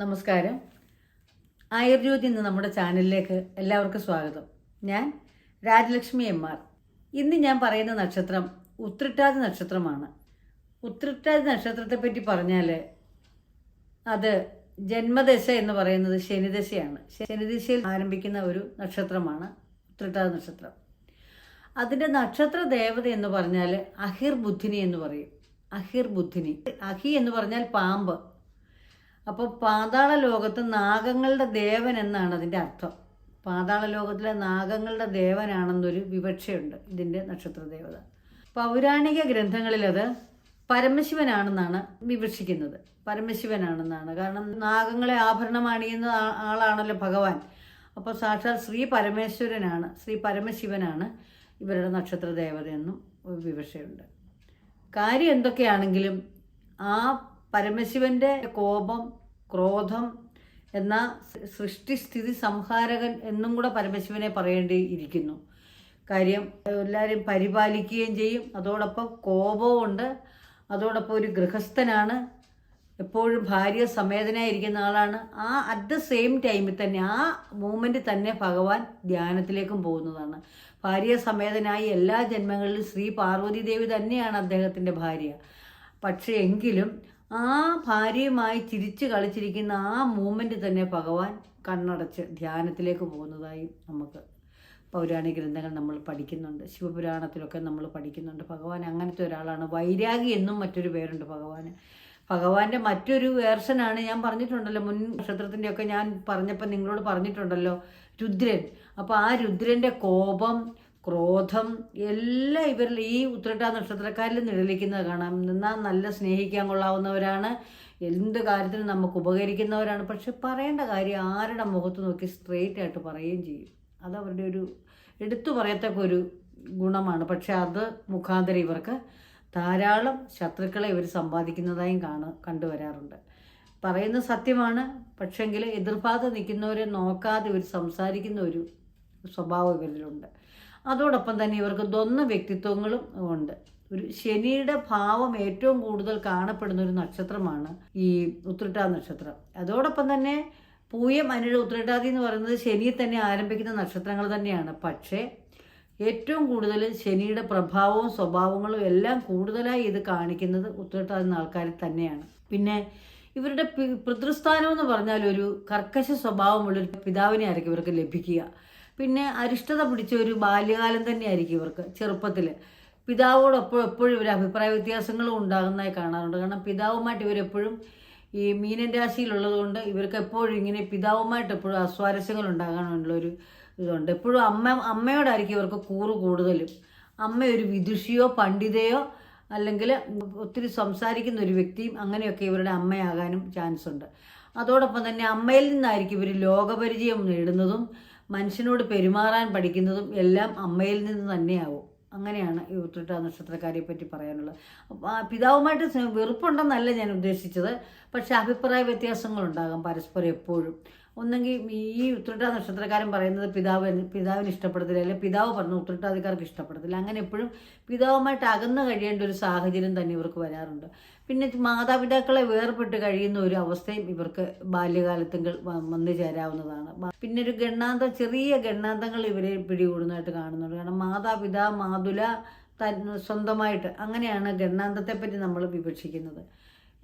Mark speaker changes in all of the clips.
Speaker 1: നമസ്കാരം. ആയുർജ്യോതി ഇന്ന് നമ്മുടെ ചാനലിലേക്ക് എല്ലാവർക്കും സ്വാഗതം. ഞാൻ രാജലക്ഷ്മി എം ആർ. ഇന്ന് ഞാൻ പറയുന്ന നക്ഷത്രം ഉത്രട്ടാതി നക്ഷത്രമാണ്. ഉത്രട്ടാതി നക്ഷത്രത്തെ പറ്റി പറഞ്ഞാൽ അത് ജന്മദശ എന്ന് പറയുന്നത് ശനിദശയാണ്. ശനിദശയിൽ ആരംഭിക്കുന്ന ഒരു നക്ഷത്രമാണ് ഉത്രട്ടാതി നക്ഷത്രം. അതിന്റെ നക്ഷത്ര ദേവത എന്ന് പറഞ്ഞാൽ അഹിർ ബുദ്ധിനി എന്ന് പറയും. അഹിർ ബുദ്ധിനി അഹി എന്ന് പറഞ്ഞാൽ പാമ്പ്. അപ്പോൾ പാതാള ലോകത്ത് നാഗങ്ങളുടെ ദേവൻ എന്നാണ് അതിന്റെ അർത്ഥം. പാതാള ലോകത്തിലെ നാഗങ്ങളുടെ ദേവനാണെന്നൊരു വിവക്ഷയുണ്ട് ഇതിന്റെ നക്ഷത്ര ദേവത. പൗരാണിക ഗ്രന്ഥങ്ങളിലത് പരമശിവനാണെന്നാണ് വിവക്ഷിക്കുന്നത്. പരമശിവനാണെന്നാണ്. കാരണം നാഗങ്ങളെ ആഭരണം അണിയുന്ന ആളാണല്ലോ ഭഗവാൻ. അപ്പോൾ സാക്ഷാൽ ശ്രീ പരമേശ്വരനാണ് ശ്രീ പരമശിവനാണ് ഇവരുടെ നക്ഷത്ര ദേവതയെന്നും വിവക്ഷയുണ്ട്. കാര്യം എന്തൊക്കെയാണെങ്കിലും ആ പരമശിവന്റെ കോപം ക്രോധം എന്ന സൃഷ്ടിസ്ഥിതി സംഹാരകൻ എന്നും കൂടെ പരമശിവനെ പറയേണ്ടി ഇരിക്കുന്നു കാര്യം എല്ലാവരും പരിപാലിക്കുകയും ചെയ്യും. അതോടൊപ്പം കോപമുണ്ട് അതോടൊപ്പം ഒരു ഗൃഹസ്ഥനാണ്. എപ്പോഴും ഭാര്യ സമേതനായിരിക്കുന്ന ആളാണ്. ആ അറ്റ് ദ സെയിം ടൈമിൽ തന്നെ ആ മൂമെന്റ് തന്നെ ഭഗവാൻ ധ്യാനത്തിലേക്കും പോകുന്നതാണ്. ഭാര്യ സമേതനായി എല്ലാ ജന്മങ്ങളിലും ശ്രീ പാർവതി ദേവി തന്നെയാണ് അദ്ദേഹത്തിന്റെ ഭാര്യ. പക്ഷേ എങ്കിലും ആ ഭാര്യയുമായി ചിരിച്ചു കളിച്ചിരിക്കുന്ന ആ മൂമെന്റ് തന്നെ ഭഗവാൻ കണ്ണടച്ച് ധ്യാനത്തിലേക്ക് പോകുന്നതായി നമുക്ക് പൗരാണിക ഗ്രന്ഥങ്ങൾ നമ്മൾ പഠിക്കുന്നുണ്ട്. ശിവപുരാണത്തിലൊക്കെ നമ്മൾ പഠിക്കുന്നുണ്ട്. ഭഗവാൻ അങ്ങനത്തെ ഒരാളാണ്. വൈരാഗി എന്നും മറ്റൊരു പേരുണ്ട് ഭഗവാന്. ഭഗവാന്റെ മറ്റൊരു വേർഷനാണ് ഞാൻ പറഞ്ഞിട്ടുണ്ടല്ലോ. മുൻ നക്ഷത്രത്തിന്റെ ഒക്കെ ഞാൻ പറഞ്ഞപ്പോൾ നിങ്ങളോട് പറഞ്ഞിട്ടുണ്ടല്ലോ രുദ്രൻ. അപ്പോൾ ആ രുദ്രന്റെ കോപം ക്രോധം എല്ലാം ഇവരിൽ ഈ ഉത്രട്ട നക്ഷത്രക്കാരിൽ നിഴലിക്കുന്നത് കാണാം. നിന്നാൽ നല്ല സ്നേഹിക്കാൻ കൊള്ളാവുന്നവരാണ്. എന്ത് കാര്യത്തിനും നമുക്ക് ഉപകരിക്കുന്നവരാണ്. പക്ഷെ പറയേണ്ട കാര്യം ആരുടെ മുഖത്ത് നോക്കി സ്ട്രെയിറ്റ് ആയിട്ട് പറയുകയും ചെയ്യും. അത് അവരുടെ ഒരു എടുത്തു പറയത്തക്ക ഒരു ഗുണമാണ്. പക്ഷെ അത് മുഖാന്തരം ഇവർക്ക് ധാരാളം ശത്രുക്കളെ ഇവർ സമ്പാദിക്കുന്നതായും കാണ കണ്ടുവരാറുണ്ട്. പറയുന്ന സത്യമാണ്. പക്ഷെങ്കിൽ എതിർഭാഗത്ത് നിൽക്കുന്നവരെ നോക്കാതെ ഇവർ സംസാരിക്കുന്ന ഒരു സ്വഭാവം ഇവരിലുണ്ട്. അതോടൊപ്പം തന്നെ ഇവർക്ക് ദ്വന്ദ് വ്യക്തിത്വങ്ങളും ഉണ്ട്. ഒരു ശനിയുടെ ഭാവം ഏറ്റവും കൂടുതൽ കാണപ്പെടുന്ന ഒരു നക്ഷത്രമാണ് ഈ ഉത്രട്ടാ നക്ഷത്രം. അതോടൊപ്പം തന്നെ പൂയം അനിഴ ഉത്രട്ടാതി എന്ന് പറയുന്നത് ശനിയെ തന്നെ ആരംഭിക്കുന്ന നക്ഷത്രങ്ങൾ തന്നെയാണ്. പക്ഷേ ഏറ്റവും കൂടുതൽ ശനിയുടെ പ്രഭാവവും സ്വഭാവങ്ങളും എല്ലാം കൂടുതലായി ഇത് കാണിക്കുന്നത് ഉത്രട്ടാതി ആൾക്കാർ തന്നെയാണ്. പിന്നെ ഇവരുടെ പിതൃസ്ഥാനം എന്ന് പറഞ്ഞാൽ ഒരു കർക്കശ സ്വഭാവമുള്ളൊരു പിതാവിനെ ആയിരിക്കും ഇവർക്ക് ലഭിക്കുക. പിന്നെ അരിഷ്ടത പിടിച്ച ഒരു ബാല്യകാലം തന്നെയായിരിക്കും ഇവർക്ക് ചെറുപ്പത്തിൽ പിതാവോടൊപ്പം എപ്പോഴും ഇവർ അഭിപ്രായ വ്യത്യാസങ്ങളും ഉണ്ടാകുന്നതായി കാണാറുണ്ട്. കാരണം പിതാവുമായിട്ട് ഇവരെപ്പോഴും ഈ മീനൻ രാശിയിലുള്ളത് കൊണ്ട് ഇവർക്ക് എപ്പോഴും ഇങ്ങനെ പിതാവുമായിട്ട് എപ്പോഴും അസ്വാരസ്യങ്ങൾ ഉണ്ടാകാനുള്ളൊരു ഇതുണ്ട്. എപ്പോഴും അമ്മ അമ്മയോടായിരിക്കും ഇവർക്ക് കൂറ് കൂടുതലും. അമ്മ ഒരു വിദുഷിയോ പണ്ഡിതയോ അല്ലെങ്കിൽ ഒത്തിരി സംസാരിക്കുന്ന ഒരു വ്യക്തിയും അങ്ങനെയൊക്കെ ഇവരുടെ അമ്മയാകാനും ചാൻസ് ഉണ്ട് അതോടൊപ്പം തന്നെ അമ്മയിൽ നിന്നായിരിക്കും ഇവർ ലോകപരിചയം നേടുന്നതും മനുഷ്യനോട് പെരുമാറാൻ പഠിക്കുന്നതും എല്ലാം അമ്മയിൽ നിന്ന് തന്നെയാവും. അങ്ങനെയാണ് ഈ ഉത്രട്ട നക്ഷത്രക്കാരെ പറ്റി പറയാനുള്ളത്. പിതാവുമായിട്ട് വെറുപ്പുണ്ടെന്നല്ല ഞാൻ ഉദ്ദേശിച്ചത്. പക്ഷെ അഭിപ്രായ വ്യത്യാസങ്ങളുണ്ടാകാം പരസ്പരം എപ്പോഴും. ഒന്നെങ്കിൽ ഈ ഉത്തരട്ടാ നക്ഷത്രക്കാരൻ പറയുന്നത് പിതാവ് പിതാവിന് ഇഷ്ടപ്പെടത്തില്ല അല്ലെങ്കിൽ പിതാവ് പറഞ്ഞ ഉത്രട്ടാധികാർക്ക് ഇഷ്ടപ്പെടത്തില്ല. അങ്ങനെ എപ്പോഴും പിതാവുമായിട്ട് അകന്നു കഴിയേണ്ട ഒരു സാഹചര്യം തന്നെ ഇവർക്ക് വരാറുണ്ട്. പിന്നെ മാതാപിതാക്കളെ വേർപെട്ട് കഴിയുന്ന ഒരു അവസ്ഥയും ഇവർക്ക് ബാല്യകാലത്തുകൾ വന്നു ചേരാവുന്നതാണ്. പിന്നെ ഒരു ഗണ്ണാന്ത ചെറിയ ഗണ്ണാന്തങ്ങൾ ഇവരെ പിടികൂടുന്നതായിട്ട് കാണുന്നുണ്ട്. കാരണം മാതാപിതാ മാതുല സ്വന്തമായിട്ട് അങ്ങനെയാണ് ഗണ്ണാന്തത്തെ പറ്റി നമ്മൾ വിവക്ഷിക്കുന്നത്.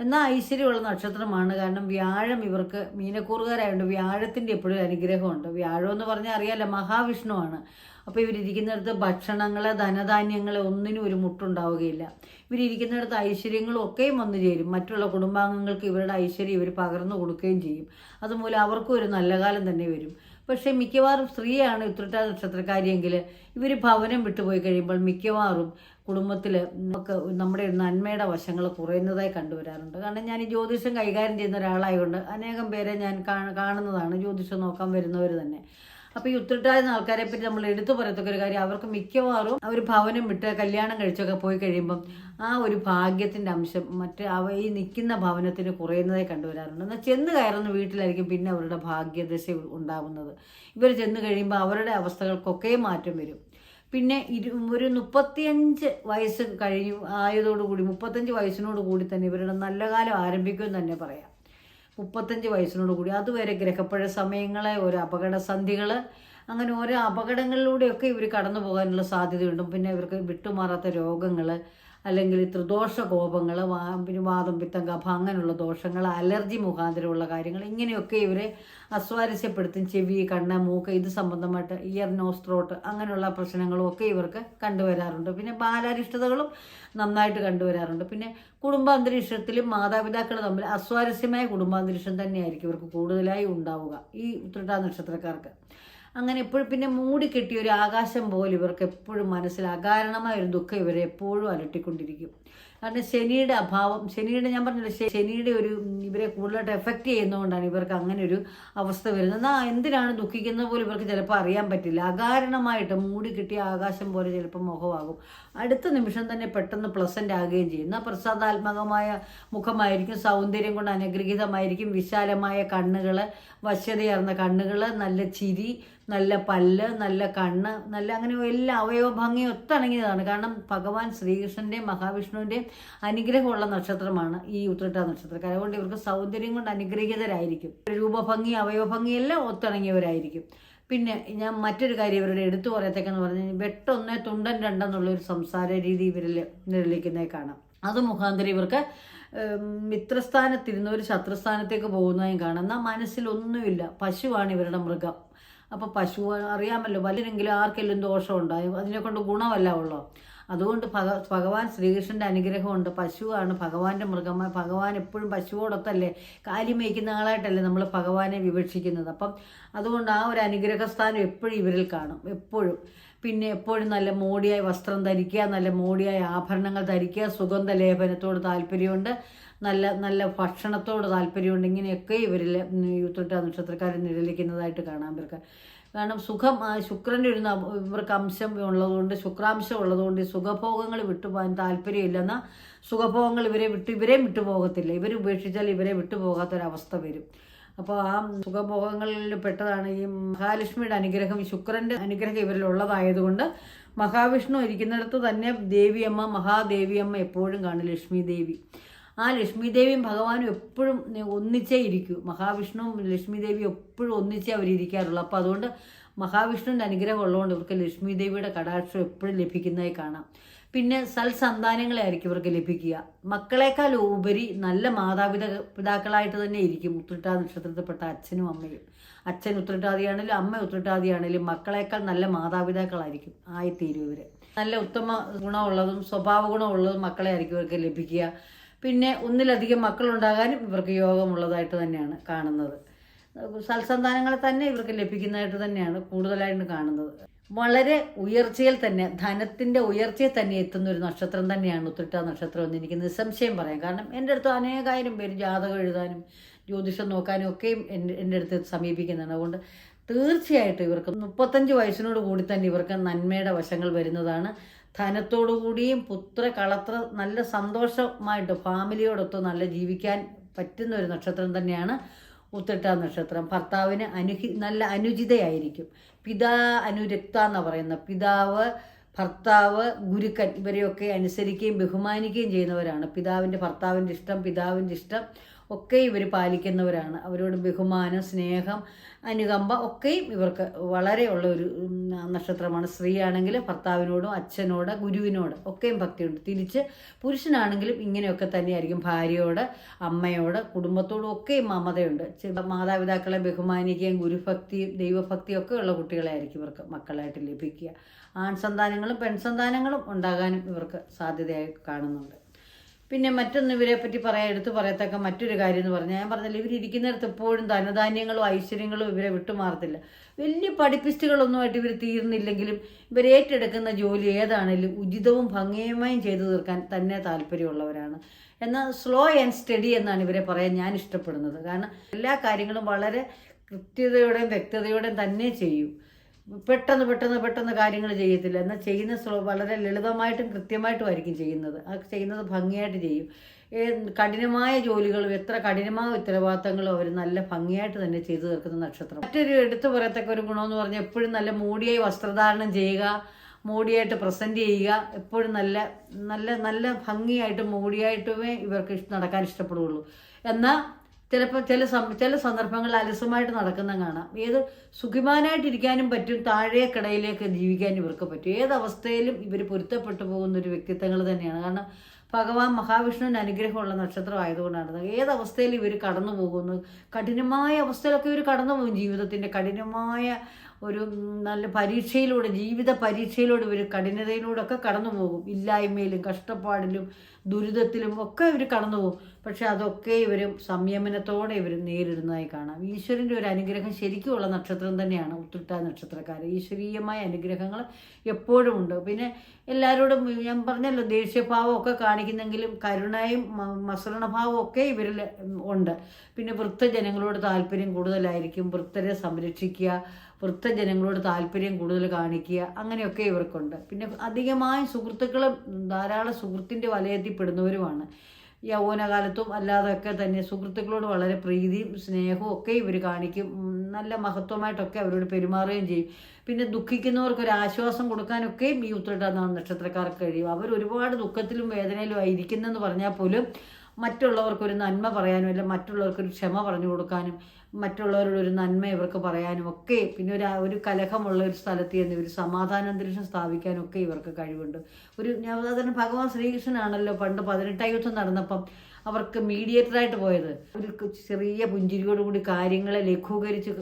Speaker 1: എന്നാൽ ഐശ്വര്യമുള്ള നക്ഷത്രമാണ്. കാരണം വ്യാഴം ഇവർക്ക് മീനക്കൂറുകാരായതുകൊണ്ട് വ്യാഴത്തിന്റെ എപ്പോഴും അനുഗ്രഹമുണ്ട്. വ്യാഴം എന്ന് പറഞ്ഞാൽ മഹാവിഷ്ണു മഹാവിഷ്ണുവാണ്. അപ്പോൾ ഇവരിരിക്കുന്നിടത്ത് ഭക്ഷണങ്ങൾ ധനധാന്യങ്ങൾ ഒന്നിനും ഒരു മുട്ടുണ്ടാവുകയില്ല. ഇവരിയ്ക്കുന്നിടത്ത് ഐശ്വര്യങ്ങളും ഒക്കെയും വന്നു ചേരും. മറ്റുള്ള കുടുംബാംഗങ്ങൾക്ക് ഇവരുടെ ഐശ്വര്യം ഇവർ പകർന്നു കൊടുക്കുകയും ചെയ്യും. അതുമൂലം അവർക്കും ഒരു നല്ല കാലം തന്നെ വരും. പക്ഷേ മിക്കവാറും സ്ത്രീയാണ് ഉത്രട്ട നക്ഷത്രക്കാരിയെങ്കിൽ ഇവർ ഭവനം വിട്ടുപോയി കഴിയുമ്പോൾ മിക്കവാറും കുടുംബത്തിൽ നമുക്ക് നമ്മുടെ നന്മയുടെ വശങ്ങൾ കുറയുന്നതായി കണ്ടുവരാറുണ്ട്. കാരണം ഞാൻ ഈ ജ്യോതിഷം കൈകാര്യം ചെയ്യുന്ന ഒരാളായതുകൊണ്ട് അനേകം പേരെ ഞാൻ കാണുന്നതാണ്. ജ്യോതിഷം നോക്കാൻ വരുന്നവർ തന്നെ. അപ്പോൾ ഈ ഉത്രട്ടായിരുന്ന ആൾക്കാരെ പറ്റി നമ്മൾ എടുത്തു പറയത്തക്ക ഒരു കാര്യം അവർക്ക് മിക്കവാറും ഒരു ഭവനം വിട്ട് കല്യാണം കഴിച്ചൊക്കെ പോയി കഴിയുമ്പം ആ ഒരു ഭാഗ്യത്തിന്റെ അംശം മറ്റ് അവ ഈ നിൽക്കുന്ന ഭവനത്തിന് കുറയുന്നതായി കണ്ടുവരാറുണ്ട്. എന്നാൽ ചെന്ന് കയറുന്ന വീട്ടിലായിരിക്കും പിന്നെ അവരുടെ ഭാഗ്യദശ ഉണ്ടാകുന്നത്. ഇവർ ചെന്ന് കഴിയുമ്പോൾ അവരുടെ അവസ്ഥകൾക്കൊക്കെ മാറ്റം വരും. പിന്നെ ഇരു ഒരു മുപ്പത്തിയഞ്ച് വയസ്സ് കഴിഞ്ഞു ആയതോടുകൂടി മുപ്പത്തഞ്ച് വയസ്സിനോട് കൂടി തന്നെ ഇവരുടെ നല്ല കാലം ആരംഭിക്കുമെന്ന് തന്നെ പറയാം. മുപ്പത്തഞ്ച് വയസ്സിനോട് കൂടി അതുവരെ ഗ്രഹപ്പഴ സമയങ്ങളെ ഓരോ അപകടസന്ധികൾ അങ്ങനെ ഓരോ അപകടങ്ങളിലൂടെയൊക്കെ ഇവർ കടന്നു പോകാനുള്ള സാധ്യതയുണ്ട്. പിന്നെ ഇവർക്ക് വിട്ടുമാറാത്ത രോഗങ്ങൾ അല്ലെങ്കിൽ ത്രിദോഷ കോപങ്ങൾ പിന്നെ വാദം പിത്തം കഫ അങ്ങനെയുള്ള ദോഷങ്ങൾ അലർജി മുഖാന്തരമുള്ള കാര്യങ്ങൾ ഇങ്ങനെയൊക്കെ ഇവരെ അസ്വാരസ്യപ്പെടുത്തും. ചെവി കണ്ണ് മൂക്ക് ഇത് സംബന്ധമായിട്ട് ഇയർ നോസ് ത്രോട്ട് അങ്ങനെയുള്ള പ്രശ്നങ്ങളും ഒക്കെ ഇവർക്ക് കണ്ടുവരാറുണ്ട്. പിന്നെ ബാലാരിഷ്ടതകളും നന്നായിട്ട് കണ്ടുവരാറുണ്ട്. പിന്നെ കുടുംബാന്തരീക്ഷത്തിലും മാതാപിതാക്കൾ തമ്മിൽ അസ്വാരസ്യമായ കുടുംബാന്തരീക്ഷം തന്നെയായിരിക്കും ഇവർക്ക് കൂടുതലായി ഉണ്ടാവുക ഈ ഉത്രട്ടാ നക്ഷത്രക്കാർക്ക് അങ്ങനെ എപ്പോഴും പിന്നെ മൂടി കെട്ടിയ ഒരു ആകാശം പോലെ ഇവർക്ക് എപ്പോഴും മനസ്സിൽ അകാരണമായ ഒരു ദുഃഖം ഇവരെ എപ്പോഴും അലട്ടിക്കൊണ്ടിരിക്കും. കാരണം ശനിയുടെ അഭാവം ശനിയുടെ ഞാൻ പറഞ്ഞില്ല ശനിയുടെ ഒരു ഇവരെ കൂടുതലായിട്ട് എഫക്റ്റ് ചെയ്യുന്നതുകൊണ്ടാണ് ഇവർക്ക് അങ്ങനെ ഒരു അവസ്ഥ വരുന്നത്. എന്നാൽ എന്തിനാണ് ദുഃഖിക്കുന്നത് പോലും ഇവർക്ക് ചിലപ്പോൾ അറിയാൻ പറ്റില്ല. അകാരണമായിട്ട് മൂടി കിട്ടിയ ആകാശം പോലെ ചിലപ്പോൾ മുഖമാകും. അടുത്ത നിമിഷം തന്നെ പെട്ടെന്ന് പ്ലസന്റ് ആകുകയും ചെയ്യും. എന്നാൽ പ്രസാദാത്മകമായ മുഖമായിരിക്കും സൗന്ദര്യം കൊണ്ട് അനുഗ്രഹീതമായിരിക്കും വിശാലമായ കണ്ണുകൾ വശ്യതയാർന്ന കണ്ണുകൾ നല്ല ചിരി നല്ല പല്ല് നല്ല കണ്ണ് നല്ല അങ്ങനെ എല്ലാ അവയവ ഭംഗിയും ഒത്തിണങ്ങിയതാണ് കാരണം ഭഗവാൻ ശ്രീകൃഷ്ണന്റെയും മഹാവിഷ്ണുവിന്റെയും അനുഗ്രഹമുള്ള നക്ഷത്രമാണ് ഈ ഉത്രട്ട നക്ഷത്രക്കാർ. അതുകൊണ്ട് ഇവർക്ക് സൗന്ദര്യം കൊണ്ട് അനുഗ്രഹീതരായിരിക്കും. രൂപഭംഗി അവയവഭംഗി എല്ലാം ഒത്തിണങ്ങിയവരായിരിക്കും. പിന്നെ ഞാൻ മറ്റൊരു കാര്യം ഇവരുടെ എടുത്തു പറയത്തേക്കെന്ന് പറഞ്ഞാൽ വെട്ടൊന്നേ തുണ്ടൻ രണ്ടെന്നുള്ളൊരു സംസാര രീതി ഇവരിൽ നിഴലിക്കുന്നതായി കാണാം. അത് മുഖാന്തരം ഇവർക്ക് മിത്രസ്ഥാനത്തിരുന്ന ഒരു ശത്രുസ്ഥാനത്തേക്ക് പോകുന്നതായും കാണാം. എന്നാൽ മനസ്സിലൊന്നുമില്ല. പശുവാണ് ഇവരുടെ മൃഗം. അപ്പോൾ പശു അറിയാമല്ലോ വല്ലരെങ്കിലും ആർക്കെല്ലാം ദോഷം അതിനെക്കൊണ്ട് അതിനെ കൊണ്ട് ഗുണമല്ല ഉള്ളോ അതുകൊണ്ട് ഭഗ ഭഗവാൻ ശ്രീകൃഷ്ണന്റെ അനുഗ്രഹമുണ്ട്. പശുവാണ് ഭഗവാന്റെ മൃഗം. ഭഗവാൻ എപ്പോഴും പശുവോടൊത്തല്ലേ കാലി മേയ്ക്കുന്ന ആളായിട്ടല്ലേ നമ്മൾ ഭഗവാനെ വിവക്ഷിക്കുന്നത്. അപ്പം അതുകൊണ്ട് ആ ഒരു അനുഗ്രഹസ്ഥാനം എപ്പോഴും ഇവരിൽ കാണും. എപ്പോഴും. പിന്നെ എപ്പോഴും നല്ല മോടിയായ വസ്ത്രം ധരിക്കുക നല്ല മോടിയായ ആഭരണങ്ങൾ ധരിക്കുക സുഗന്ധ ലേപനത്തോട് താല്പര്യമുണ്ട് നല്ല നല്ല ഭക്ഷണത്തോട് താല്പര്യമുണ്ട്. ഇങ്ങനെയൊക്കെ ഇവരിൽ യൂത്തുട്ട നക്ഷത്രക്കാരെ നിഴലിക്കുന്നതായിട്ട് കാണാൻ ഇവർക്ക് കാരണം സുഖം ശുക്രന്റെ ഒരു ഇവർക്ക് അംശം ഉള്ളതുകൊണ്ട് ശുക്രാംശം ഉള്ളതുകൊണ്ട് സുഖഭോഗങ്ങൾ വിട്ടുപോകാൻ താല്പര്യമില്ലെന്ന സുഖഭോഗങ്ങൾ ഇവരെ വിട്ട് ഇവരെയും വിട്ടുപോകത്തില്ല. ഇവർ ഉപേക്ഷിച്ചാൽ ഇവരെ വിട്ടുപോകാത്തൊരവസ്ഥ വരും. അപ്പോൾ ആ സുഖഭോഗങ്ങളിൽ പെട്ടതാണ് ഈ മഹാലക്ഷ്മിയുടെ അനുഗ്രഹം. ശുക്രന്റെ അനുഗ്രഹം ഇവരിൽ ഉള്ളതായതുകൊണ്ട് മഹാവിഷ്ണു ഇരിക്കുന്നിടത്ത് തന്നെ ദേവിയമ്മ മഹാദേവിയമ്മ എപ്പോഴും കാണും ലക്ഷ്മി ദേവി. ആ ലക്ഷ്മിദേവിയും ഭഗവാനും എപ്പോഴും ഒന്നിച്ചേ ഇരിക്കൂ. മഹാവിഷ്ണുവും ലക്ഷ്മിദേവിയും എപ്പോഴും ഒന്നിച്ചേ അവരിയ്ക്കാറുള്ളൂ അപ്പോൾ അതുകൊണ്ട് മഹാവിഷ്ണുവിന്റെ അനുഗ്രഹം ഉള്ളതുകൊണ്ട് ഇവർക്ക് ലക്ഷ്മിദേവിയുടെ കടാക്ഷം എപ്പോഴും ലഭിക്കുന്നതായി കാണാം. പിന്നെ സൽസന്താനങ്ങളെ ആയിരിക്കും ഇവർക്ക് ലഭിക്കുക. മക്കളെക്കാൾ ഉപരി നല്ല മാതാപിതാ പിതാക്കളായിട്ട് തന്നെ ഇരിക്കും. ഉത്രട്ടാ നക്ഷത്രത്തിൽപ്പെട്ട അച്ഛനും അമ്മയും. അച്ഛൻ ഉത്രട്ടാതിയാണെങ്കിലും അമ്മ ഉത്രട്ടാതിയാണെങ്കിലും മക്കളെക്കാൾ നല്ല മാതാപിതാക്കളായിരിക്കും. ആയിത്തീരും ഇവർ നല്ല ഉത്തമ ഗുണമുള്ളതും സ്വഭാവ ഗുണമുള്ളതും മക്കളെ ആയിരിക്കും ഇവർക്ക് ലഭിക്കുക. പിന്നെ ഒന്നിലധികം മക്കളുണ്ടാകാനും ഇവർക്ക് യോഗമുള്ളതായിട്ട് തന്നെയാണ് കാണുന്നത്. സൽസന്താനങ്ങളെ തന്നെ ഇവർക്ക് ലഭിക്കുന്നതായിട്ട് തന്നെയാണ് കൂടുതലായിട്ട് കാണുന്നത്. വളരെ ഉയർച്ചയിൽ തന്നെ ധനത്തിന്റെ ഉയർച്ചയിൽ തന്നെ എത്തുന്ന ഒരു നക്ഷത്രം തന്നെയാണ് ഉത്രട്ട നക്ഷത്രം എന്ന് എനിക്ക് നിസ്സംശയം പറയാം. കാരണം എന്റെ അടുത്ത് അനേകായിരം പേര് ജാതകം എഴുതാനും ജ്യോതിഷം നോക്കാനും ഒക്കെയും എന്റെ എന്റെ അടുത്ത് സമീപിക്കുന്നതാണ് അതുകൊണ്ട് തീർച്ചയായിട്ടും ഇവർക്ക് മുപ്പത്തഞ്ച് വയസ്സിനോട് കൂടി തന്നെ ഇവർക്ക് നന്മയുടെ വശങ്ങൾ വരുന്നതാണ് ധനത്തോടുകൂടിയും പുത്ര കളത്ര നല്ല സന്തോഷമായിട്ട് ഫാമിലിയോടൊത്ത് നല്ല ജീവിക്കാൻ പറ്റുന്ന ഒരു നക്ഷത്രം തന്നെയാണ് ഉത്തട്ട നക്ഷത്രം. ഭർത്താവിന് അനുഹി നല്ല അനുചിതയായിരിക്കും. പിതാ അനുരക്ത എന്ന് പറയുന്ന പിതാവ് ഭർത്താവ് ഗുരുക്കൻ ഇവരെയൊക്കെ അനുസരിക്കുകയും ബഹുമാനിക്കുകയും ചെയ്യുന്നവരാണ്. പിതാവിന്റെ ഭർത്താവിന്റെ ഇഷ്ടം പിതാവിന്റെ ഇഷ്ടം ഒക്കെ ഇവർ പാലിക്കുന്നവരാണ്. അവരോട് ബഹുമാനം സ്നേഹം അനുകമ്പ ഒക്കെയും ഇവർക്ക് വളരെ ഉള്ള ഒരു നക്ഷത്രമാണ്. സ്ത്രീയാണെങ്കിൽ ഭർത്താവിനോടും അച്ഛനോട് ഗുരുവിനോട് ഒക്കെയും ഭക്തിയുണ്ട്. തിരിച്ച് പുരുഷനാണെങ്കിലും ഇങ്ങനെയൊക്കെ തന്നെയായിരിക്കും ഭാര്യയോട് അമ്മയോട് കുടുംബത്തോടും ഒക്കെയും മമതയുണ്ട്. മാതാപിതാക്കളെ ബഹുമാനിക്കുകയും ഗുരുഭക്തിയും ദൈവഭക്തിയും ഒക്കെ ഉള്ള കുട്ടികളായിരിക്കും ഇവർക്ക് മക്കളായിട്ട് ലഭിക്കുക. ആൺസന്താനങ്ങളും പെൺസന്താനങ്ങളും ഉണ്ടാകാനും ഇവർക്ക് സാധ്യതയായി കാണുന്നുണ്ട്. പിന്നെ മറ്റൊന്ന് ഇവരെ പറ്റി പറയാൻ എടുത്തു പറയത്തക്ക മറ്റൊരു കാര്യം എന്ന് പറഞ്ഞാൽ ഞാൻ പറഞ്ഞില്ല ഇവർ ഇരിക്കുന്നിടത്ത് എപ്പോഴും ധനധാന്യങ്ങളും ഐശ്വര്യങ്ങളും ഇവരെ വിട്ടുമാറത്തില്ല വലിയ പഠിപ്പിസ്റ്റുകളൊന്നുമായിട്ട് ഇവർ തീർന്നില്ലെങ്കിലും ഇവർ ഏറ്റെടുക്കുന്ന ജോലി ഏതാണെങ്കിലും ഉചിതവും ഭംഗിയുമായും ചെയ്തു തീർക്കാൻ തന്നെ താല്പര്യമുള്ളവരാണ്. എന്നാൽ സ്ലോ ആൻഡ് സ്റ്റഡി എന്നാണ് ഇവരെ പറയാൻ ഞാൻ ഇഷ്ടപ്പെടുന്നത്. കാരണം എല്ലാ കാര്യങ്ങളും വളരെ കൃത്യതയോടെയും വ്യക്തതയോടെയും തന്നെ ചെയ്യും. പെട്ടെന്ന് പെട്ടെന്ന് പെട്ടെന്ന് കാര്യങ്ങൾ ചെയ്യത്തില്ല. എന്നാൽ ചെയ്യുന്ന സ്ലോ വളരെ ലളിതമായിട്ടും കൃത്യമായിട്ടും ആയിരിക്കും ചെയ്യുന്നത്. ആ ചെയ്യുന്നത് ഭംഗിയായിട്ട് ചെയ്യും. കഠിനമായ ജോലികളും എത്ര കഠിനമായ ഉത്തരവാദിത്തങ്ങളും അവർ നല്ല ഭംഗിയായിട്ട് തന്നെ ചെയ്തു തീർക്കുന്ന നക്ഷത്രം. മറ്റൊരു എടുത്തു പറയത്തക്ക ഒരു ഗുണമെന്ന് പറഞ്ഞാൽ എപ്പോഴും നല്ല മൂടിയായി വസ്ത്രധാരണം ചെയ്യുക മൂടിയായിട്ട് പ്രസന്റ് ചെയ്യുക എപ്പോഴും നല്ല നല്ല നല്ല ഭംഗിയായിട്ട് മൂടിയായിട്ടുമേ ഇവർക്ക് നടക്കാൻ ഇഷ്ടപ്പെടുകയുള്ളൂ. എന്നാൽ ചിലപ്പോൾ ചില ചില സന്ദർഭങ്ങളിൽ അലസമായിട്ട് നടക്കുന്ന കാണാം. ഏത് സുഖിമാനായിട്ടിരിക്കാനും പറ്റും താഴെ കടയിലേക്ക് ജീവിക്കാനും ഇവർക്ക് പറ്റും. ഏത് അവസ്ഥയിലും ഇവർ പൊരുത്തപ്പെട്ടു പോകുന്ന ഒരു വ്യക്തിത്വങ്ങൾ തന്നെയാണ്. കാരണം ഭഗവാൻ മഹാവിഷ്ണുവിന് അനുഗ്രഹമുള്ള നക്ഷത്രം ആയതുകൊണ്ടാണ്. ഏത് അവസ്ഥയിലും ഇവർ കടന്നു പോകുന്നു കഠിനമായ അവസ്ഥയിലൊക്കെ ഇവർ കടന്നു പോകും ജീവിതത്തിന്റെ കഠിനമായ ഒരു നല്ല പരീക്ഷയിലൂടെ ജീവിത പരീക്ഷയിലൂടെ ഇവർ കഠിനതയിലൂടെ ഒക്കെ കടന്നു പോകും. ഇല്ലായ്മയിലും കഷ്ടപ്പാടിലും ദുരിതത്തിലും ഒക്കെ ഇവർ കടന്നു പോകും. പക്ഷെ അതൊക്കെ ഇവർ സംയമനത്തോടെ ഇവർ നേരിടുന്നതായി കാണാം. ഈശ്വരന്റെ ഒരു അനുഗ്രഹം ശരിക്കുമുള്ള നക്ഷത്രം തന്നെയാണ് ഉത്തുട്ട നക്ഷത്രക്കാർ ഈശ്വരീയമായ അനുഗ്രഹങ്ങൾ എപ്പോഴും ഉണ്ട്. പിന്നെ എല്ലാവരോടും ഞാൻ പറഞ്ഞല്ലോ ദേഷ്യഭാവം ഒക്കെ കാണിക്കുന്നെങ്കിലും കരുണയും മസരണഭാവം ഒക്കെ ഇവരിൽ ഉണ്ട്. പിന്നെ വൃത്തജനങ്ങളോട് താല്പര്യം കൂടുതലായിരിക്കും. വൃത്തരെ സംരക്ഷിക്കുക. വൃദ്ധജനങ്ങളോട് താല്പര്യം കൂടുതൽ കാണിക്കുക അങ്ങനെയൊക്കെ ഇവർക്കുണ്ട്. പിന്നെ അധികമായും സുഹൃത്തുക്കളും ധാരാളം സുഹൃത്തിന്റെ വലയത്തിൽ പെടുന്നവരുമാണ് യൗവനകാലത്തും അല്ലാതെയൊക്കെ തന്നെ സുഹൃത്തുക്കളോട് വളരെ പ്രീതിയും സ്നേഹവും ഒക്കെ ഇവർ കാണിക്കും. നല്ല മഹത്വമായിട്ടൊക്കെ അവരോട് പെരുമാറുകയും ചെയ്യും. പിന്നെ ദുഃഖിക്കുന്നവർക്ക് ഒരു ആശ്വാസം കൊടുക്കാനൊക്കെയും ഈ ഉത്രട്ട നക്ഷത്രക്കാർക്ക് കഴിയും. അവർ ഒരുപാട് ദുഃഖത്തിലും വേദനയിലും ആയിരിക്കുന്നെന്ന് പറഞ്ഞാൽ പോലും മറ്റുള്ളവർക്കൊരു നന്മ പറയാനും അല്ല മറ്റുള്ളവർക്കൊരു ക്ഷമ പറഞ്ഞു കൊടുക്കാനും മറ്റുള്ളവരുടെ ഒരു നന്മ ഇവർക്ക് പറയാനും ഒക്കെ പിന്നെ ഒരു ഒരു കലഹമുള്ള ഒരു സ്ഥലത്ത് ചെന്ന് സമാധാന സമാധാനാന്തരീക്ഷം സ്ഥാപിക്കാനും ഒക്കെ ഇവർക്ക് കഴിവുണ്ട്. ഒരു ഞാൻ ഉദാഹരണം ഭഗവാൻ ശ്രീകൃഷ്ണനാണല്ലോ പണ്ട് പതിനെട്ടാം യുദ്ധം നടന്നപ്പം അവർക്ക് മീഡിയേറ്ററായിട്ട് പോയത്. ഒരു ചെറിയ പുഞ്ചിരിയോടുകൂടി കാര്യങ്ങളെ ലഘൂകരിച്ച്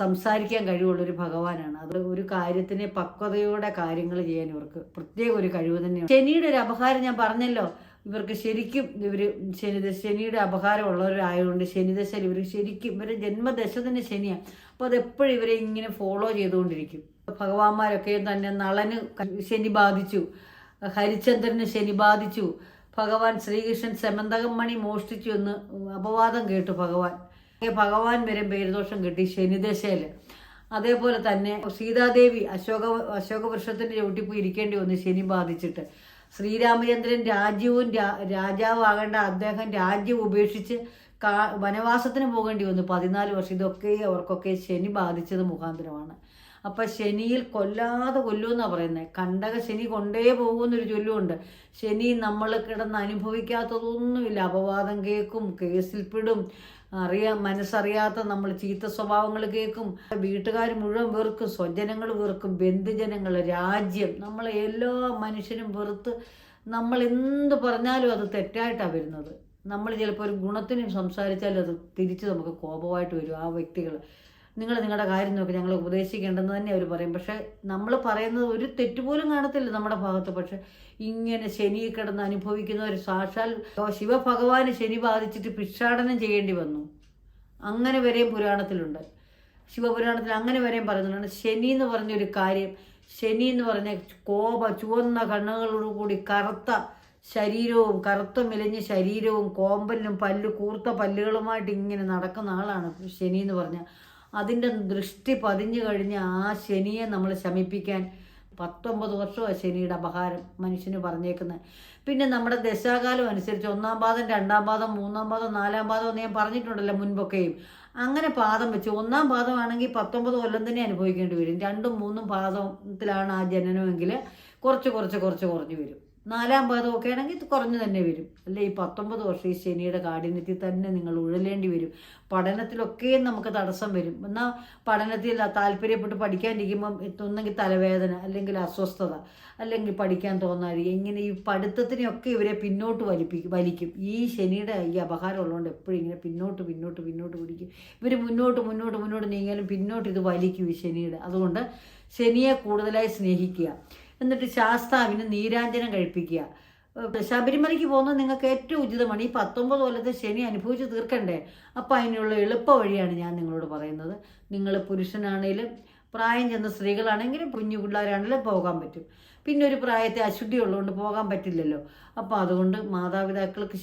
Speaker 1: സംസാരിക്കാൻ കഴിവുള്ള ഒരു ഭഗവാനാണ്. അത് ഒരു കാര്യത്തിനെ പക്വതയോടെ കാര്യങ്ങൾ ചെയ്യാൻ ഇവർക്ക് പ്രത്യേക ഒരു കഴിവ് തന്നെയാണ്. ശനിയുടെ ഒരു അപഹാരം ഞാൻ പറഞ്ഞല്ലോ. ഇവർക്ക് ശരിക്കും ഇവർ ശനി ശനിയുടെ അപകാരം ഉള്ളവരായതുകൊണ്ട് ശനിദശ ഇവർ ശരിക്കും ഇവരുടെ ജന്മദശ തന്നെ ശനിയാണ് അപ്പോൾ അതെപ്പോഴും ഇവരെ ഇങ്ങനെ ഫോളോ ചെയ്തുകൊണ്ടിരിക്കും. ഭഗവാന്മാരൊക്കെ തന്നെ നളന് ശനി ബാധിച്ചു. ഹരിചന്ദ്രന് ശനി ബാധിച്ചു. ഭഗവാൻ ശ്രീകൃഷ്ണൻ സെമന്തകം മണി മോഷ്ടിച്ചു എന്ന് അപവാദം കേട്ടു ഭഗവാൻ. ഭഗവാൻ വരെ പേരുദോഷം കിട്ടി ശനിദശയിൽ അതേപോലെ തന്നെ സീതാദേവി അശോക അശോകവൃക്ഷത്തിന്റെ ചവിട്ടിപ്പോയി ഇരിക്കേണ്ടി വന്നു ശനി ബാധിച്ചിട്ട്. ശ്രീരാമചന്ദ്രൻ രാജ്യവും രാജാവാകേണ്ട അദ്ദേഹം രാജ്യം ഉപേക്ഷിച്ച് കാ വനവാസത്തിന് പോകേണ്ടി വന്നു. പതിനാല് വർഷം. ഇതൊക്കെ അവർക്കൊക്കെ ശനി ബാധിച്ചത് മുഖാന്തരമാണ്. അപ്പം ശനിയിൽ കൊല്ലാതെ കൊല്ലുമെന്നാണ് പറയുന്നത് കണ്ടക ശനി കൊണ്ടേ പോകുമെന്നൊരു ചൊല്ലുമുണ്ട് ശനി നമ്മൾ കിടന്ന് അനുഭവിക്കാത്തതൊന്നുമില്ല. അപവാദം കേൾക്കും കേസിൽപ്പെടും അറിയാൻ മനസ്സറിയാത്ത നമ്മൾ ചീത്ത സ്വഭാവങ്ങൾ കേൾക്കും. വീട്ടുകാർ മുഴുവൻ വെറുക്കും സ്വജനങ്ങൾ വെറുക്കും ബന്ധുജനങ്ങൾ രാജ്യം. നമ്മളെ എല്ലാ മനുഷ്യരും വെറുത്ത് നമ്മൾ എന്ത് പറഞ്ഞാലും അത് തെറ്റായിട്ടാണ് വരുന്നത്. നമ്മൾ ചിലപ്പോൾ ഒരു ഗുണത്തിനും സംസാരിച്ചാൽ അത് തിരിച്ച് നമുക്ക് കോപമായിട്ട് വരും ആ വ്യക്തികൾ. നിങ്ങൾ നിങ്ങളുടെ കാര്യം നോക്കി ഞങ്ങളെ ഉപദേശിക്കേണ്ടെന്ന് തന്നെ അവർ പറയും. പക്ഷെ നമ്മൾ പറയുന്നത് ഒരു തെറ്റുപോലും കാണത്തില്ല നമ്മുടെ ഭാഗത്ത്. പക്ഷെ ഇങ്ങനെ ശനി കിടന്ന് അനുഭവിക്കുന്ന ഒരു സാക്ഷാൽ ശിവഭഗവാന് ശനി ബാധിച്ചിട്ട് ഭിക്ഷാടനം ചെയ്യേണ്ടി വന്നു. അങ്ങനെ വരെയും പുരാണത്തിലുണ്ട്. ശിവപുരാണത്തിൽ അങ്ങനെ വരെയും പറയുന്നുണ്ട്. ശനി എന്ന് പറഞ്ഞൊരു കാര്യം ശനി എന്ന് പറഞ്ഞ കോപ ചുവന്ന കണ്ണുകളോടുകൂടി കറുത്ത ശരീരവും കറുത്ത മെലിഞ്ഞ ശരീരവും കോമ്പലിനും പല്ല് കൂർത്ത പല്ലുകളുമായിട്ട് ഇങ്ങനെ നടക്കുന്ന ആളാണ് ശനി എന്ന് പറഞ്ഞ അതിന്റെ ദൃഷ്ടി പതിഞ്ഞു കഴിഞ്ഞ ആ ശനിയെ നമ്മൾ ശമിപ്പിക്കാൻ പത്തൊമ്പത് വർഷമാണ് ശനിയുടെ അപഹാരം മനുഷ്യന് പറഞ്ഞേക്കുന്നത്. പിന്നെ നമ്മുടെ ദശാകാലം അനുസരിച്ച് ഒന്നാം പാദം രണ്ടാം പാദം മൂന്നാം പാദം നാലാം പാദം എന്ന് ഞാൻ പറഞ്ഞിട്ടുണ്ടല്ലോ മുൻപൊക്കെയും. അങ്ങനെ പാദം വെച്ച് ഒന്നാം പാദമാണെങ്കിൽ പത്തൊമ്പത് കൊല്ലം തന്നെ അനുഭവിക്കേണ്ടി വരും. രണ്ടും മൂന്നും പാദത്തിലാണ് ആ ജനനമെങ്കിൽ കുറച്ച് കുറച്ച് കുറച്ച് കുറഞ്ഞു വരും. നാലാം പാദം ഒക്കെ ആണെങ്കിൽ ഇത് കുറഞ്ഞു തന്നെ വരും. അല്ലേ? ഈ പത്തൊമ്പത് വർഷം ഈ ശനിയുടെ കാഠിന്യത്തിൽ തന്നെ നിങ്ങൾ ഉഴലേണ്ടി വരും. പഠനത്തിലൊക്കെ നമുക്ക് തടസ്സം വരും. എന്നാൽ പഠനത്തിൽ താല്പര്യപ്പെട്ട് പഠിക്കാണ്ടിരിക്കുമ്പം ഒന്നെങ്കിൽ തലവേദന അല്ലെങ്കിൽ അസ്വസ്ഥത അല്ലെങ്കിൽ പഠിക്കാൻ തോന്നാതെ എങ്ങനെ ഈ പഠിത്തത്തിനെയൊക്കെ ഇവരെ പിന്നോട്ട് വലിപ്പിക്കും വലിക്കും. ഈ ശനിയുടെ ഈ അപകാരം ഉള്ളതുകൊണ്ട് എപ്പോഴും ഇങ്ങനെ പിന്നോട്ട് പിന്നോട്ട് പിന്നോട്ട് പിടിക്കും. ഇവർ മുന്നോട്ട് മുന്നോട്ട് മുന്നോട്ട് നീങ്ങിയാലും പിന്നോട്ട് ഇത് വലിക്കും ഈ ശനിയുടെ. അതുകൊണ്ട് ശനിയെ കൂടുതലായി സ്നേഹിക്കുക. എന്നിട്ട് ശാസ്താവിന് നീരാഞ്ജനം കഴിപ്പിക്കുക. ശബരിമലയ്ക്ക് പോകുന്നത് നിങ്ങൾക്ക് ഏറ്റവും ഉചിതമാണ്. ഈ പത്തൊമ്പത് കൊല്ലത്തെ ശനി അനുഭവിച്ച് തീർക്കണ്ടേ? അപ്പം അതിനുള്ള എളുപ്പ വഴിയാണ് ഞാൻ നിങ്ങളോട് പറയുന്നത്. നിങ്ങൾ പുരുഷനാണേലും പ്രായം ചെന്ന സ്ത്രീകളാണെങ്കിലും കുഞ്ഞു പിള്ളേരാണെങ്കിലും പോകാൻ പറ്റും. പിന്നെ ഒരു പ്രായത്തെ അശുദ്ധി ഉള്ളതുകൊണ്ട് പോകാൻ പറ്റില്ലല്ലോ. അപ്പോൾ അതുകൊണ്ട് മാതാപിതാക്കൾക്ക്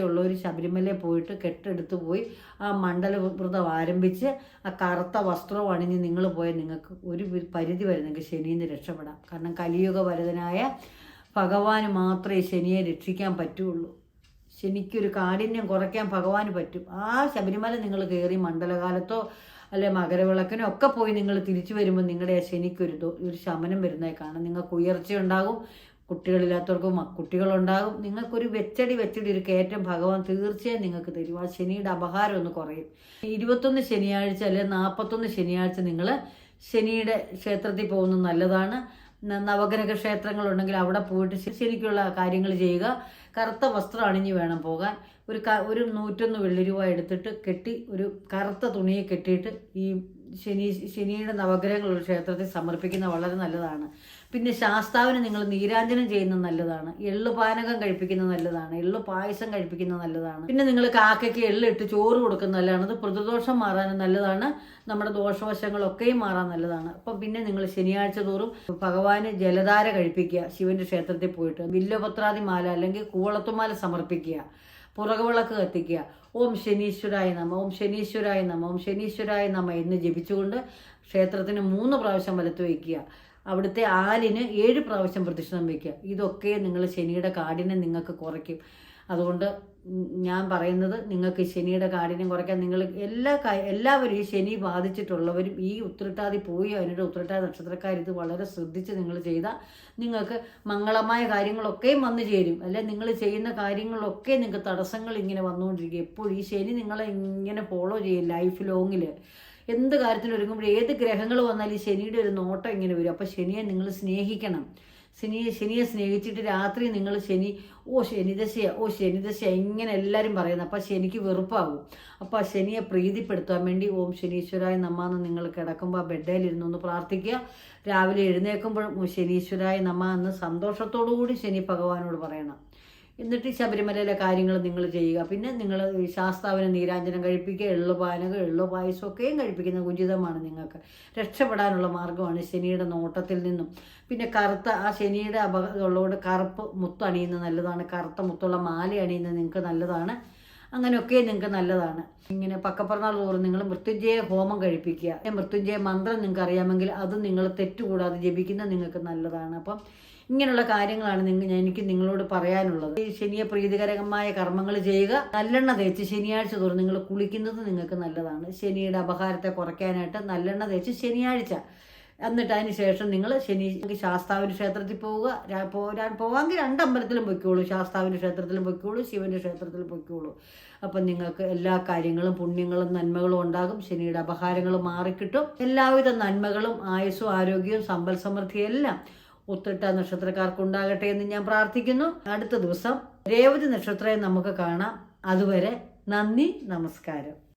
Speaker 1: ഉള്ളവർ ശബരിമലയിൽ പോയിട്ട് കെട്ടെടുത്ത് പോയി ആ മണ്ഡല വ്രതം ആരംഭിച്ച് ആ കറുത്ത വസ്ത്രം അണിഞ്ഞ് നിങ്ങൾ പോയാൽ നിങ്ങൾക്ക് ഒരു പരിധി വരെ നിങ്ങൾക്ക് ശനിയിൽ നിന്ന് രക്ഷപ്പെടാം. കാരണം കലിയുഗ വരതനായ ഭഗവാന് മാത്രമേ ശനിയെ രക്ഷിക്കാൻ പറ്റുള്ളൂ. ശനിക്കൊരു കാഠിന്യം കുറയ്ക്കാൻ ഭഗവാന് പറ്റും. ആ ശബരിമല നിങ്ങൾ കയറി മണ്ഡലകാലത്തോ അല്ലെ മകരവിളക്കിനോ ഒക്കെ പോയി നിങ്ങൾ തിരിച്ചു വരുമ്പോൾ നിങ്ങളുടെ ആ ശനിക്കൊരു ഒരു ശമനം വരുന്നതായി കാണാം. നിങ്ങൾക്ക് ഉയർച്ച ഉണ്ടാകും കുട്ടികളില്ലാത്തവർക്ക് കുട്ടികളുണ്ടാകും. നിങ്ങൾക്കൊരു വെച്ചടി വെച്ചടി ഒരു കയറ്റം ഭഗവാൻ തീർച്ചയായും നിങ്ങൾക്ക് തരും. ആ ശനിയുടെ അപഹാരം ഒന്ന് കുറയും. ഇരുപത്തൊന്ന് ശനിയാഴ്ച അല്ലെ നാൽപ്പത്തൊന്ന് ശനിയാഴ്ച നിങ്ങൾ ശനിയുടെ ക്ഷേത്രത്തിൽ പോകുന്നത് നല്ലതാണ്. നവഗ്രഹ ക്ഷേത്രങ്ങളുണ്ടെങ്കിൽ അവിടെ പോയിട്ട് ശനിക്കുള്ള കാര്യങ്ങൾ ചെയ്യുക. കറുത്ത വസ്ത്രം അണിഞ്ഞ് വേണം പോകാൻ. ഒരു ക ഒരു നൂറ്റൊന്ന് വെള്ളി രൂപ എടുത്തിട്ട് കെട്ടി ഒരു കറുത്ത തുണിയെ കെട്ടിയിട്ട് ഈ ശനി ശനിയുടെ നവഗ്രഹങ്ങളുള്ള ക്ഷേത്രത്തിൽ സമർപ്പിക്കുന്ന വളരെ നല്ലതാണ്. പിന്നെ ശാസ്താവിന് നിങ്ങൾ നീരാഞ്ജനം ചെയ്യുന്നത് നല്ലതാണ്. എള്ളു പാനകം കഴിപ്പിക്കുന്നത് നല്ലതാണ്. എള്ളു പായസം കഴിപ്പിക്കുന്നത് നല്ലതാണ്. പിന്നെ നിങ്ങൾ കാക്കയ്ക്ക് എള്ളിട്ട് ചോറ് കൊടുക്കുന്നത് നല്ലതാണ്. അത് പ്രതിദോഷം മാറാനും നല്ലതാണ്. നമ്മുടെ ദോഷവശങ്ങളൊക്കെയും മാറാൻ നല്ലതാണ്. അപ്പം പിന്നെ നിങ്ങൾ ശനിയാഴ്ച തോറും ഭഗവാന് ജലധാര കഴിപ്പിക്കുക ശിവന്റെ ക്ഷേത്രത്തിൽ പോയിട്ട്. വില്വപത്രാതി മാല അല്ലെങ്കിൽ കൂവളത്തുമാല സമർപ്പിക്കുക. പുറകുവിളക്ക് കത്തിക്കുക. ഓം ശനീശ്വരായ നമ ഓം ശനീശ്വരായ നമ ഓം ശനീശ്വരായ നമ എന്ന് ജപിച്ചുകൊണ്ട് ക്ഷേത്രത്തിന് മൂന്ന് പ്രാവശ്യം വലത്ത് വയ്ക്കുക. അവിടുത്തെ ആലിന് ഏഴ് പ്രാവശ്യം പ്രദക്ഷിണം വയ്ക്കുക ഇതൊക്കെ നിങ്ങൾ ശനിയുടെ കാഠിനെ നിങ്ങൾക്ക് കുറയ്ക്കും. അതുകൊണ്ട് ഞാൻ പറയുന്നത് നിങ്ങൾക്ക് ശനിയുടെ കാഠിന്യം കുറയ്ക്കാൻ നിങ്ങൾ എല്ലാ എല്ലാവരും ഈ ശനി ബാധിച്ചിട്ടുള്ളവരും ഈ ഉത്രട്ടാതി പോയി അതിനിടെ ഉത്രട്ടാതി നക്ഷത്രക്കാർ ഇത് വളരെ ശ്രദ്ധിച്ച് നിങ്ങൾ ചെയ്താൽ നിങ്ങൾക്ക് മംഗളമായ കാര്യങ്ങളൊക്കെയും വന്നു ചേരും. അല്ലെ? നിങ്ങൾ ചെയ്യുന്ന കാര്യങ്ങളൊക്കെ നിങ്ങൾക്ക് തടസ്സങ്ങൾ ഇങ്ങനെ വന്നുകൊണ്ടിരിക്കും. എപ്പോഴും ഈ ശനി നിങ്ങളെ ഇങ്ങനെ ഫോളോ ചെയ്യും ലൈഫ് ലോങ്ങിൽ എന്ത് കാര്യത്തിൽ ഒരുങ്ങുമ്പോൾ ഏത് ഗ്രഹങ്ങൾ വന്നാൽ ഈ ശനിയുടെ ഒരു നോട്ടം ഇങ്ങനെ വരും. അപ്പോൾ ശനിയെ നിങ്ങൾ സ്നേഹിക്കണം. ശനിയെ ശനിയെ സ്നേഹിച്ചിട്ട് രാത്രി നിങ്ങൾ ശനി ഓ ശനിദശയ ഓ ശനിദശ ഇങ്ങനെ എല്ലാവരും പറയുന്നത്. അപ്പോൾ ശനിക്ക് വെറുപ്പാകും. അപ്പോൾ ശനിയെ പ്രീതിപ്പെടുത്താൻ വേണ്ടി ഓം ശനീശ്വരായ നമ്മന്ന് നിങ്ങൾ കിടക്കുമ്പോൾ ഒന്ന് പ്രാർത്ഥിക്കുക. രാവിലെ എഴുന്നേൽക്കുമ്പോഴും ഓ ശനീശ്വരായ നമ്മ എന്ന് സന്തോഷത്തോടു കൂടി ശനി ഭഗവാനോട് പറയണം. എന്നിട്ട് ശബരിമലയിലെ കാര്യങ്ങൾ നിങ്ങൾ ചെയ്യുക. പിന്നെ നിങ്ങൾ ശാസ്താവിന് നീരാഞ്ജനം കഴിപ്പിക്കുക എള്ളു പാനകം എള്ളു പായസമൊക്കെയും കഴിപ്പിക്കുന്നത് ഉചിതമാണ് നിങ്ങൾക്ക്. രക്ഷപ്പെടാനുള്ള മാർഗമാണ് ശനിയുടെ നോട്ടത്തിൽ നിന്നും. പിന്നെ കറുത്ത ആ ശനിയുടെ അപകടമുള്ളതുകൊണ്ട് കറുപ്പ് മുത്ത് അണിയുന്നത് നല്ലതാണ്. കറുത്ത മുത്തുള്ള മാല അണിയുന്നത് നിങ്ങൾക്ക് നല്ലതാണ്. അങ്ങനെയൊക്കെ നിങ്ങൾക്ക് നല്ലതാണ്. ഇങ്ങനെ പക്കപ്പറന്നാൾ തോറും നിങ്ങൾ മൃത്യുഞ്ജയ ഹോമം കഴിപ്പിക്കുക. മൃത്യുഞ്ജയ മന്ത്രം നിങ്ങൾക്ക് അറിയാമെങ്കിൽ അത് നിങ്ങൾ തെറ്റുകൂടാതെ ജപിക്കുന്നത് നിങ്ങൾക്ക് നല്ലതാണ്. അപ്പം ഇങ്ങനെയുള്ള കാര്യങ്ങളാണ് നിങ്ങൾ എനിക്ക് നിങ്ങളോട് പറയാനുള്ളത്. ഈ ശനിയെ പ്രീതികരകമായ കർമ്മങ്ങൾ ചെയ്യുക നല്ലെണ്ണ തേച്ച് ശനിയാഴ്ച തോറും നിങ്ങൾ കുളിക്കുന്നത് നിങ്ങൾക്ക് നല്ലതാണ്. ശനിയുടെ അപഹാരത്തെ കുറയ്ക്കാനായിട്ട് നല്ലെണ്ണ തേച്ച് ശനിയാഴ്ച. എന്നിട്ട് അതിന് ശേഷം നിങ്ങൾ ശനി ശാസ്താവിന്റെ ക്ഷേത്രത്തിൽ പോവുക. പോരാൻ പോവാമെങ്കിൽ രണ്ട് അമ്പലത്തിലും പൊയ്ക്കോളൂ. ശാസ്താവിന്റെ ക്ഷേത്രത്തിലും പൊയ്ക്കോളൂ ശിവന്റെ ക്ഷേത്രത്തിലും പൊയ്ക്കോളൂ. അപ്പം നിങ്ങൾക്ക് എല്ലാ കാര്യങ്ങളും പുണ്യങ്ങളും നന്മകളും ഉണ്ടാകും. ശനിയുടെ അപഹാരങ്ങളും മാറിക്കിട്ടും. എല്ലാവിധ നന്മകളും ആയുസ്സും ആരോഗ്യവും സമ്പൽ സമൃദ്ധിയും എല്ലാം ഉത്തിട്ട നക്ഷത്രക്കാർക്ക് ഉണ്ടാകട്ടെ എന്ന് ഞാൻ പ്രാർത്ഥിക്കുന്നു. അടുത്ത ദിവസം രേവതി നക്ഷത്രയെ നമുക്ക് കാണാം. അതുവരെ നന്ദി നമസ്കാരം.